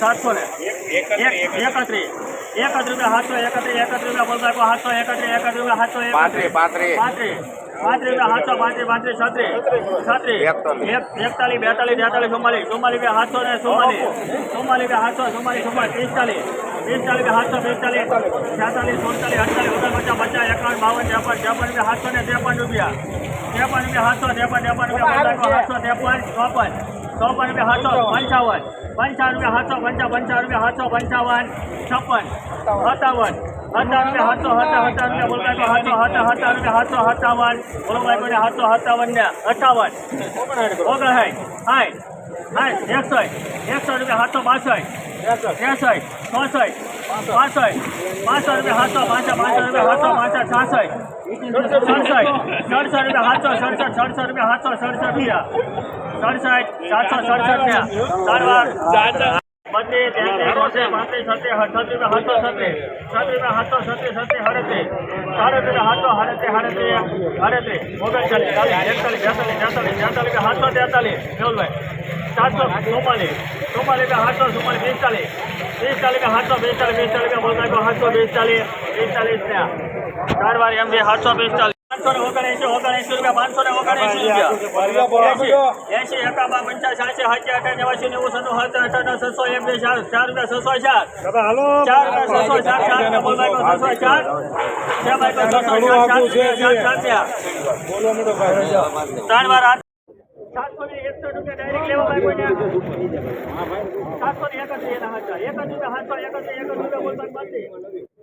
સાતસો ને. એક એકત્રીસ એકત્રીસ રૂપિયા સાતસો એકત્રીસ એકત્રીસ રૂપિયા બોલતા સાતસો એકત્રીસ એકત્રીસ રૂપિયા સાતસો પાંત્રીસ, પાંત્રીસ. પાંત્રીસ પાંત્રીસ રૂપિયા સાતસો પાંત્રીસ પાંત્રીસ છત્રીસ છત્રીસ એકતાલીસ બેતાલીસ તેતાલીસ ચુમ્માલીસ. ચુમ્માલીસ રૂપિયા સાતસો ને ચુમ્માલીસ. ચુમ્માલીસ રૂપિયા સાતસો ચુમ્માલીસ ચુમ્માલીસ પિસ્તાલીસ. પિસ્તાલીસ રૂપિયા સાતસો પિસ્તાલીસ. છેતાલીસ સુડતાલીસ અડતાલીસ ઓગણપચાસ પચાસ એકાવન બાવન ત્રેપન ત્રેપન રૂપિયા સાતસો ને ત્રેપન રૂપિયા. ત્રેપન રૂપિયા સાતસો ત્રેપન ત્રેપન રૂપિયા સાતસો ત્રેપન ચોપન. ચોપન રૂપિયા સાતસો પંચાવન. પંચાવન. રૂપિયા સાતસો પંચા પંચાવન રૂપિયા સાતસો પંચાવન. છપ્પન. સત્તાવન. હજાર રૂપિયા સાતસો હતા હજાર રૂપિયા બોલતા તો સાતસો હતા હજાર રૂપિયા સાતસો સત્તાવન. બોલો ભાઈ કોઈને સાતસો સત્તાવન ને અઠાવન. ઓગણસાઠ. હાય. હાય. એકસો એકસો રૂપિયા સાતસો બાસઠ. ત્રેસઠ. ચોસઠ. પાસઠ પાંચસો રૂપિયા સાતસો પાંચસો પાંચસો રૂપિયા સાતસો પાંચસો છાસઠ સડસઠ સડસઠ રૂપિયા સાતસો સડસઠ સડસઠ રૂપિયા સાતસો સડસઠ રૂપિયા સડસઠ સાતસો સડસઠ રૂપિયા સારવાર બત્રીસ તેત્રીસ પાંત્રીસ છત્રીસ છત્રીસ રૂપિયા સાતસો છત્રીસ છત્રીસ રૂપિયા સાતસો છત્રીસ છત્રીસ સાડત્રીસ સાડત્રીસ રૂપિયા સાતસો સાડત્રીસ સાડત્રીસ સાડત્રીસ ઓગણચાલીસ ચાલીસ એકતાલીસ બેતાલીસ તેતાલીસ સાતસો તેતાલીસ મેહુલભાઈ સાતસો ચુમ્માલીસ ચુમ્માલીસ રૂપિયા ચુમ્માલીસ પિસ્તાલીસ પિસ્તાલીસ રૂપિયા સાતસો પિસ્તાલીસ પિસ્તાલીસ રૂપિયા બોલતા સાતસો પિસ્તાલીસ પિસ્તાલીસ ને ચાર વાર એમ બે સાતસો પિસ્તાલીસ પાંચસો ને ઓગણએંશી ઓગણએંશી રૂપિયા પાંચસો ને ઓગણએંશી રૂપિયા એંશી એંશી એકાબા પંચાસ સાતસી સાતસી અઠાઈ નેવાસી નેવું સત્તર સત્તર અઠાવન છસો એક બે ચાર ચાર રૂપિયા છસો ચાર ચાર રૂપિયા છસો ચાર ચાર રૂપિયા બોલ ભાઈ છસો ચાર ચાર ભાઈ છસો ચાર ચાર રૂપિયા ચાર ચાર રૂપિયા ત્રણ વાર હાથ સાતસો ને એકસો રૂપિયા ડાયરેક્ટ લેવા ભાઈ કોઈને સાતસો ને એકત્રીસ એના હાથા એકત્રીસ રૂપિયા સાતસો એકત્રીસ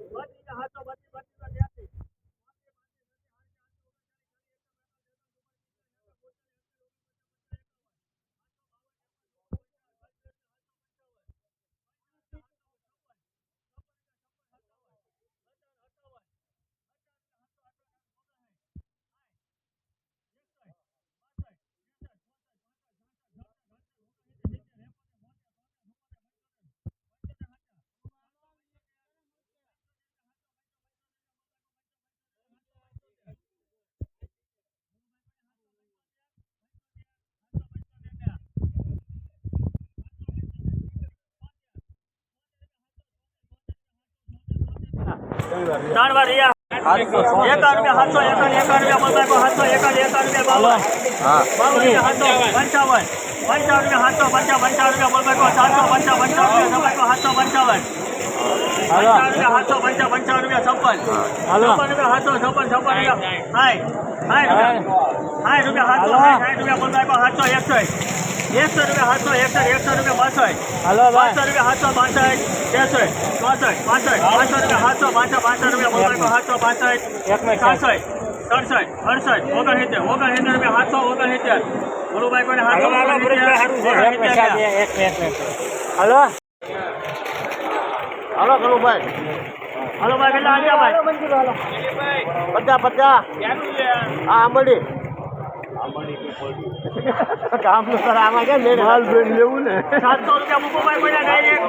ત્રણ વાર રહ્યા એકાવન રૂપિયા સાતસો એકાવન એકાવન રૂપિયા બોલતા સાતસો એકાવન એકાવન રૂપિયા બાવન બાવન રૂપિયા સાતસો પંચાવન પંચાવન રૂપિયા સાતસો પંચાવન પંચાવન રૂપિયા બોલતા સાતસો પંચાવન પંચાવન રૂપિયા સાતસો પંચાવન સાતસો પંચાવન પંચાવન રૂપિયા છપ્પન. છપ્પન રૂપિયા સાતસો છપ્પન છપ્પન રૂપિયા હાય. હાય. રૂપિયા. હાય રૂપિયા સાતસો સાઠ રૂપિયા બોલતા સાતસો એકસઠ. એકસો રૂપિયા સાતસો એકસઠ એકસો રૂપિયા બાસઠ પાંચસો રૂપિયા સાતસો બાસઠ ત્રેસઠ ચોસઠ પાસઠ પાંચસો રૂપિયા સાતસો પાંચસો પાંચસો રૂપિયા બોલતા સાતસો પાસઠ છાસઠ સડસઠ અડસઠ ઓગણસિત્તેર ઓગણસિત્તેર રૂપિયા સાતસો ઓગણસિત્તેર. ગુરુભાઈ કોઈને સાતસો હલો હલો. કનુભાઈ હલો ભાઈ કેટલા ભાઈ? બધા બધા. હા આંબડી કામનું સર આમાં કેમ મેળ હાલ બેન લેવું ને. સાતસો રૂપિયા મૂકો ભાઈ કોઈને ડાયરેક્ટ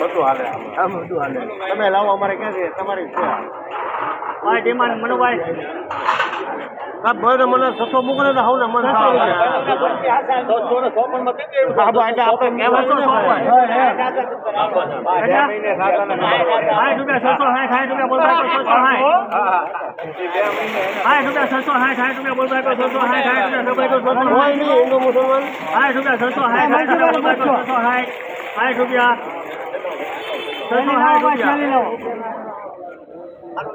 બધું હાલે. આમ બધું હાલે. તમે લાવો અમારે ક્યાં છે? તમારી છે. ડિમાન્ડ મનુભાઈ. કાં ભાઈ ને મને સસો મૂકે ને મન હા ને ભાઈ. સાઠ રૂપિયા છસો સાઠ રૂપિયા. બોલ ભાઈ છસો સાઠ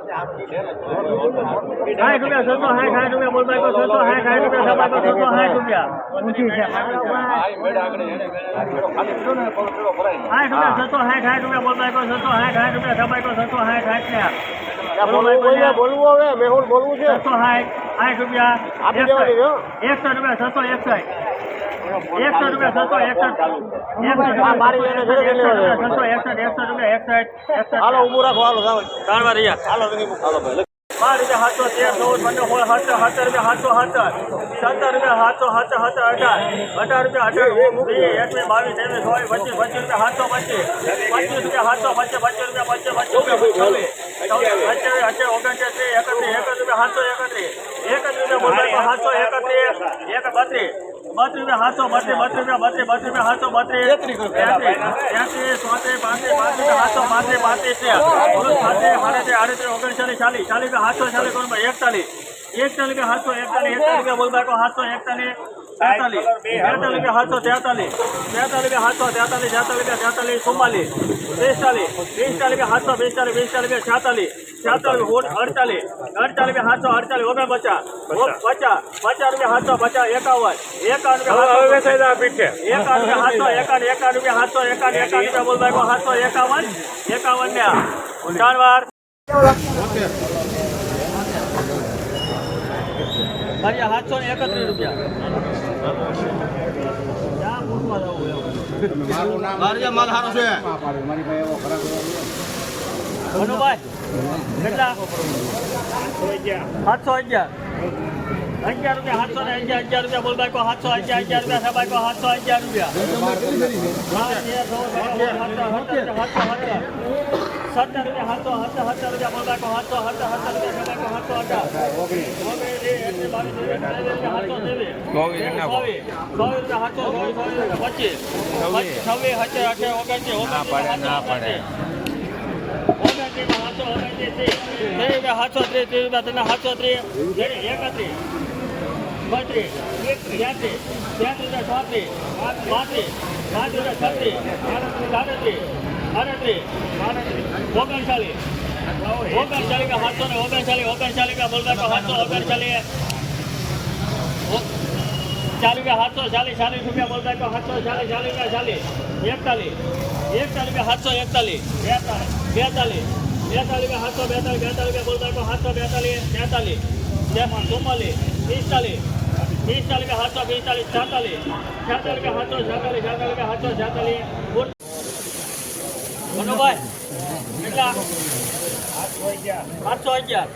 રૂપિયા છસો સાઠ સાઠ રૂપિયા બોલ ભાઈ છસો સાઠ સાઠ રૂપિયા છસો છસો સાઠ રૂપિયા. છસો સાઠ સાઠ રૂપિયા છસો સાઠ સાઠ રૂપિયા સાઠ રૂપિયા છસો સાઠ સાઠ રૂપિયા છસો સાઠ સાઠ ને બોલવું હવે મેહુલ બોલવું છે. છસો સાઠ સાઠ છે, છસો એકસઠ. એકસઠ રૂપિયા છસો એકસઠ મારી એને એકસઠ રૂપિયા એકસઠ એકસઠ હાલો ઊભું રાખો હાલો ત્રણ વાર હાલો હાલો ભાઈ બાર રૂપિયા સાતસો તેર ચૌદ પંદર સોળ સત્તર સત્તર રૂપિયા સાતસો સત્તર સત્તર રૂપિયા સાતસો સત્તર સત્તર અઢાર અઢાર રૂપિયા અઢાર એકવીસ બાવીસ ત્રેવીસ ચોવીસ પચીસ પચીસ રૂપિયા સાતસો પચીસ પચીસ રૂપિયા સાતસો પચીસ પચીસ રૂપિયા પચીસ પચીસ રૂપિયા છવ્વીસ છવ્વીસ અઠ્યાવીસ અઠ્યાવીસ ઓગણત્રીસ એકત્રીસ એકત્રીસ રૂપિયા સાતસો એકત્રીસ એકત્રીસ રૂપિયા બોલભાઈ સાતસો એકત્રીસ એક બત્રીસ બત્રીસ રૂપિયા સાતસો બત્રીસ બત્રીસ રૂપિયા બત્રીસ બત્રીસ રૂપિયા. સાતસો બત્રીસ ત્યાંત્રીસ ચોત્રીસ પાંત્રીસ પાંત્રીસ સાતસો પાંત્રીસ પાંત્રીસ છે સાતસો આડત્રીસ આડત્રીસ ઓગણચાલીસ ચાલીસ ચાલીસ સાતસો ચાલીસ કોણ એકતાલીસ. એકતાલીસ સાતસો એકતાલીસ એકતાલીસ રૂપિયા બોલ બાકો સાતસો એકતાલીસ તેતાલીસ તેતાલીસ સાતસો તેતાલીસ તેતાલીસ સાતસો તેતાલીસ તેતાલીસ તેતાલીસ ચુમ્માલીસ. પિસ્તાલીસ રૂપિયા સાતસો પિસ્તાલીસ રૂપિયા છાતાલીસ. છાતાલીસ અડતાલીસ અડતાલીસ રૂપિયા સાતસો અડતાલીસ ઓગણ પચાસ પચાસ પચાસ રૂપિયા સાતસો પચાસ એકાવન એકાવન રૂપિયા એકાવન રૂપિયા સાતસો એકાવન એકાવન રૂપિયા સાતસો એકાવન એકાવન રૂપિયા સાતસો એકાવન એકાવન ને ચાર સાતસો ને એકત્રીસ રૂપિયા માલ સારો છે મનુભાઈ કેટલા? સાતસો અગિયાર. અગિયાર રૂપિયા સાતસો ને અગિયાર અગિયાર રૂપિયા બોલ બાઈકો સાતસો અગિયાર અગિયાર રૂપિયા સબાઈકો સાતસો અગિયાર રૂપિયા. સત્તર, રૂપિયા સાતસો સત્તર સત્તર રૂપિયા બોલ બાઈકો સાતસો સત્તર સત્તર રૂપિયા સબાઈકો સાતસો અઢાર ના પડે ના ત્રેવીસ, ત્રીસ. ત્રીસ રૂપિયા સાતસો ત્રીસ ત્રીસ રૂપિયા તને સાતસો ત્રીસ ત્રીસ, એકત્રીસ બત્રીસ ત્યાંત્રીસ ત્યાંત્રીસ રૂપિયા ચોત્રીસ પાંત્રીસ પાંત્રીસ રૂપિયા છત્રીસ સાડત્રીસ આડત્રીસ ઓગણચાલીસ ઓગણચાલીસ સાતસો ને ઓગણચાલીસ ઓગણચાલીસ બોલતા સાતસો ઓગણચાલીસ ચાલીસ રૂપિયા ચાલીસ ચાલીસ રૂપિયા બોલતા સાતસો ચાલીસ ચાલીસ રૂપિયા ચાલીસ એકતાલીસ એકતાલીસ રૂપિયા સાતસો એકતાલીસ બેતાલીસ બેતાલીસ સાતસો બેતાલીસ બેતાલીસ બોલતા સાતસો બેતાલીસ તેતાલીસ ચુમ્માલીસ પિસ્તાલીસ પિસ્તાલીસ સાતસો પિસ્તાલીસ છાતાલીસ છાતાલીસ સાતસો છાતાલીસ છાતાલીસ સાતસો છાતાલીસ મનોભાઈ કેટલા સાતસો અગિયાર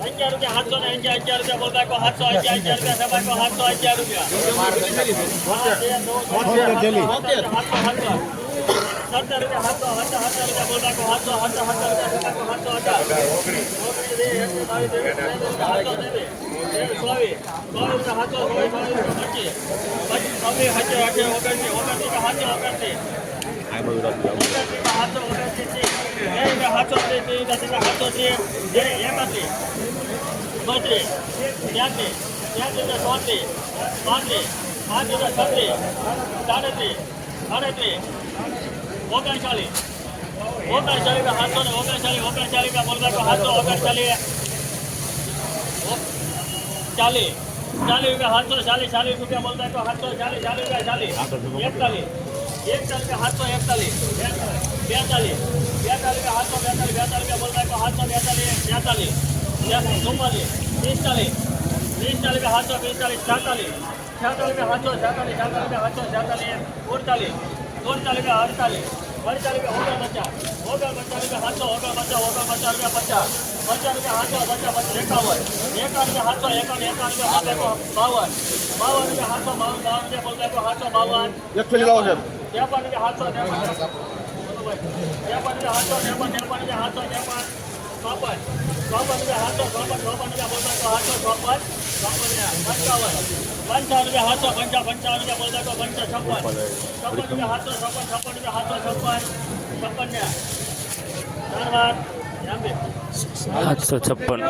અગિયાર રૂપિયા સાતસો ને અગિયાર અગિયાર રૂપિયા બોલતા સાતસો અગિયાર અગિયાર રૂપિયા સબાઈ સાતસો અગિયાર રૂપિયા સાતસો સાતસો બત્રીસ ત્યાંત્રીસ ત્યાંત્રીસ ચોત્રીસ પાંત્રીસ પાંત્રીસ છત્રીસ સાડત્રીસ સાડત્રીસ ઓગણચાલીસ. ઓગણચાલીસ હાથો ને ઓગણચાલીસ ઓગણચાલીસ બોલતા હાથો, ઓગણચાલીસ. ચાલીસ. ચાલીસ રૂપિયા સાતસો ચાલીસ ચાલીસ રૂપિયા બોલતા તો સાતસો ચાલીસ ચાલીસ રૂપિયા ચાલીસ. એકતાલીસ. એકતાલીસ સાતસો એકતાલીસ. બેતાલીસ. બેતાલીસ સાતસો બેતાલીસ. બેતાલીસ તો સાતસો બેતાલીસ બેતાલીસ. ચુમ્માલીસ. પિસ્તાલીસ. પિસ્તાલીસ સાતસો પિસ્તાલીસ, છાતાલીસ. છાતાલીસ સાતસો છાતાલીસ છાતાલીસ સાતસો છાતાલીસ. સુડતાલીસ સુડતાલીસ રૂપિયા અડતાલીસ અડતાલીસ રૂપિયા ઓગણ પચાસ ઓગણ પચાસ રૂપિયા સાતસો ઓગણ પચાસ ઓગણ પચાસ રૂપિયા પચાસ. પચાસ રૂપિયા સાતસો પચાસ પચાસ એકાવન એકાવન રૂપિયા સાતસો એકાવન એકાવન રૂપિયા બાવન. બાવન રૂપિયા સાતસો બાવન બાવન રૂપિયા બોલતા સાતસો બાવન. ત્રેપન રૂપિયા સાતસો ત્રેપન. ત્રેપન રૂપિયા સાતસો ત્રેપન ત્રેપન રૂપિયા સાતસો ત્રેપન. ચોપન ચોપન રૂપિયા સાતસો ચોપન ચોપન રૂપિયા બોલતા તો સાતસો ચોપન ચોપન રૂપિયા પંચાવન રૂપિયા સાતસો પંચા પંચાવન રૂપિયા બોલતા તો પંચા છપ્પન છપ્પન રૂપિયા સાતસો છપ્પન છપ્પન રૂપિયા સાતસો છપ્પન છપ્પન ને વાર સાતસો છપ્પન